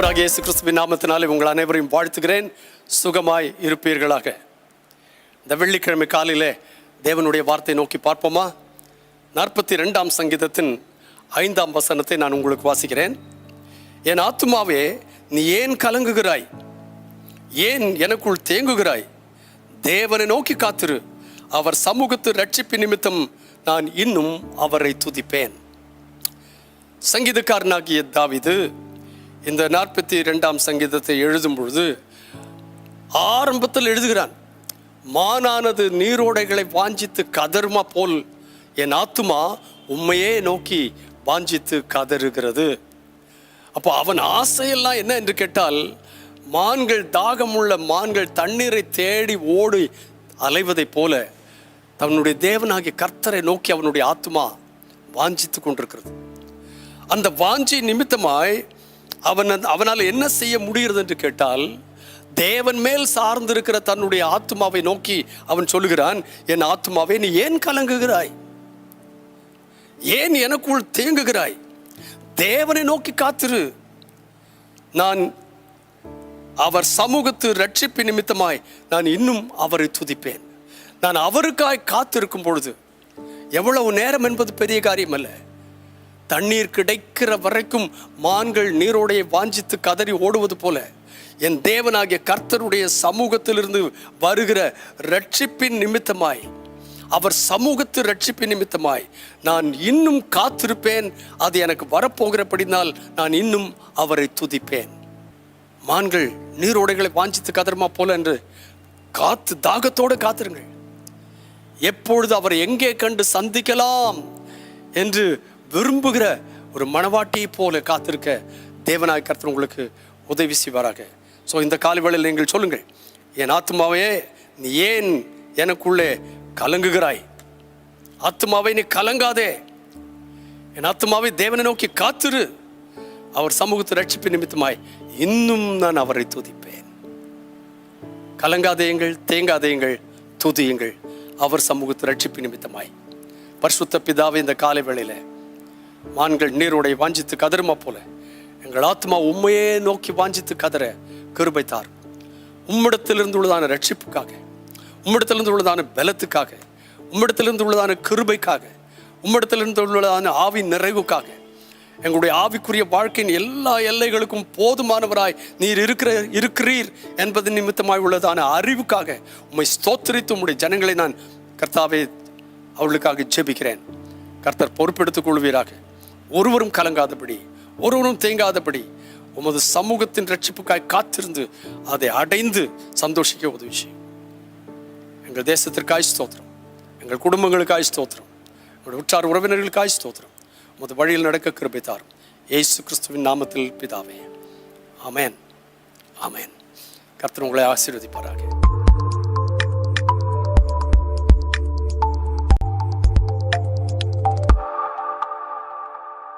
ஆண்டவராக இயேசு கிறிஸ்துவின் நாமத்தினாலே உங்கள் அனைவரையும் வாழ்த்துகிறேன். சுகமாய் இருப்பீர்களாக. இந்த வெள்ளிக்கிழமை காலையிலே தேவனுடைய வார்த்தை நோக்கி பார்ப்போமா? நாற்பத்தி ரெண்டாம் சங்கீதத்தின் ஐந்தாம் வசனத்தை நான் உங்களுக்கு வாசிக்கிறேன். என் ஆத்துமாவே நீ ஏன் கலங்குகிறாய்? ஏன் எனக்குள் தேங்குகிறாய்? தேவனை நோக்கி காத்திரு. அவர் சமூகத்து ரட்சிப்பு நிமித்தம் நான் இன்னும் அவரை துதிப்பேன். சங்கீதக்காரனாகிய தாவிது இந்த நாற்பத்தி ரெண்டாம் சங்கீதத்தை எழுதும் பொழுது ஆரம்பத்தில் எழுதுகிறான் மானானது நீரோடைகளை வாஞ்சித்து கதருமா போல் என் ஆத்துமா உண்மையே நோக்கி வாஞ்சித்து கதறுகிறது. அப்போ அவன் ஆசையெல்லாம் என்ன என்று கேட்டால் மான்கள் தாகமுள்ள மான்கள் தண்ணீரை தேடி ஓடி அலைவதைப் போல தன்னுடைய தேவனாகிய கர்த்தரை நோக்கி அவனுடைய ஆத்துமா வாஞ்சித்து கொண்டிருக்கிறது. அந்த வாஞ்சி நிமித்தமாய் அவன் அவனால் என்ன செய்ய முடிகிறது என்று கேட்டால் தேவன் மேல் சார்ந்திருக்கிற தன்னுடைய ஆத்மாவை நோக்கி அவன் சொல்லுகிறான் என் ஆத்மாவை நீ ஏன் கலங்குகிறாய்? ஏன் எனக்குள் தேங்குகிறாய்? தேவனை நோக்கி காத்திரு. நான் அவர் சமூகத்து ரட்சிப்பு நிமித்தமாய் நான் இன்னும் அவரை துதிப்பேன். நான் அவருக்காய் காத்திருக்கும் பொழுது எவ்வளவு நேரம் என்பது பெரிய காரியம் அல்ல தண்ணீர் கிடைக்கிற வரைக்கும் மான்கள் நீரோடையை வாஞ்சித்து கதறி ஓடுவது போல. என் தேவனாகிய கர்த்தருடைய சமூகத்திலிருந்து வருகிற ரட்சிப்பின் நிமித்தமாய். அவர் சமூகத்து ரட்சிப்பின் நிமித்தமாய். நான் இன்னும் காத்திருப்பேன். அது எனக்கு வரப்போகிறபடினால் நான் இன்னும் அவரை துதிப்பேன். மான்கள் நீரோடைகளை வாஞ்சித்து கதருமா போல என்று காத்து தாகத்தோடு காத்திருங்கள். எப்பொழுது அவர் எங்கே கண்டு சந்திக்கலாம் என்று விரும்புகிற ஒரு மனவாட்டியை போல காத்திருக்க தேவனாய் கருத்து உங்களுக்கு உதவி செய்வாராக. ஸோ இந்த காலவேளையில் நீங்கள் சொல்லுங்கள் என் ஆத்மாவே நீ ஏன் எனக்குள்ளே கலங்குகிறாய்? ஆத்மாவை நீ கலங்காதே. என் ஆத்மாவை தேவனை நோக்கி காத்திரு. அவர் சமூகத்தை ரட்சிப்பு நிமித்தமாய் இன்னும் நான் அவரை துதிப்பேன். கலங்காதேயுங்கள் தேங்காதேயுங்கள் துதியுங்கள் அவர் சமூகத்தை ரட்சிப்பு நிமித்தமாய். பரிசுத்த பிதாவை இந்த காலை வேளையில் மான்கள் நீருடைய வாஞ்சித்து கதருமா போல. எங்கள் ஆத்மா உண்மையே நோக்கி வாஞ்சித்து கதற கிருபை தார் உம்மிடத்திலிருந்து உள்ளதான ரட்சிப்புக்காக உம்மிடத்திலிருந்து உள்ளதான பலத்துக்காக உம்மிடத்திலிருந்து உள்ளதான கிருபைக்காக உம்மிடத்திலிருந்து உள்ளதான ஆவி நிறைவுக்காக. எங்களுடைய ஆவிக்குரிய வாழ்க்கையின் எல்லா எல்லைகளுக்கும் போதுமானவராய் நீர் இருக்கிற இருக்கிறீர் என்பது நிமித்தமாய் உள்ளதான அறிவுக்காக உம்மை ஸ்தோத்திரித்து உம்முடைய ஜனங்களை நான் கர்த்தாவே அவளுக்காக ஜெபிக்கிறேன். கர்த்தர் பொறுப்பெடுத்துக் கொள்வீராக. ஒருவரும் கலங்காதபடி ஒருவரும் தேங்காதபடி உமது சமூகத்தின் ரட்சிப்புக்காய் காத்திருந்து அதை அடைந்து சந்தோஷிக்க உதவி செய்யும். எங்கள் தேசத்திற்காய் ஸ்தோத்திரம். எங்கள் குடும்பங்களுக்காய் ஸ்தோத்திரம். எங்களுடைய உற்றார் உறவினர்களுக்காய் ஸ்தோத்திரம். உமது வழியில் நடக்க கிருபை தாரும். ஏசு கிறிஸ்துவின் நாமத்தில் பிதாவே. அமேன் ஆமென். கர்த்தர் உங்களை ஆசீர்வதிப்பாராக.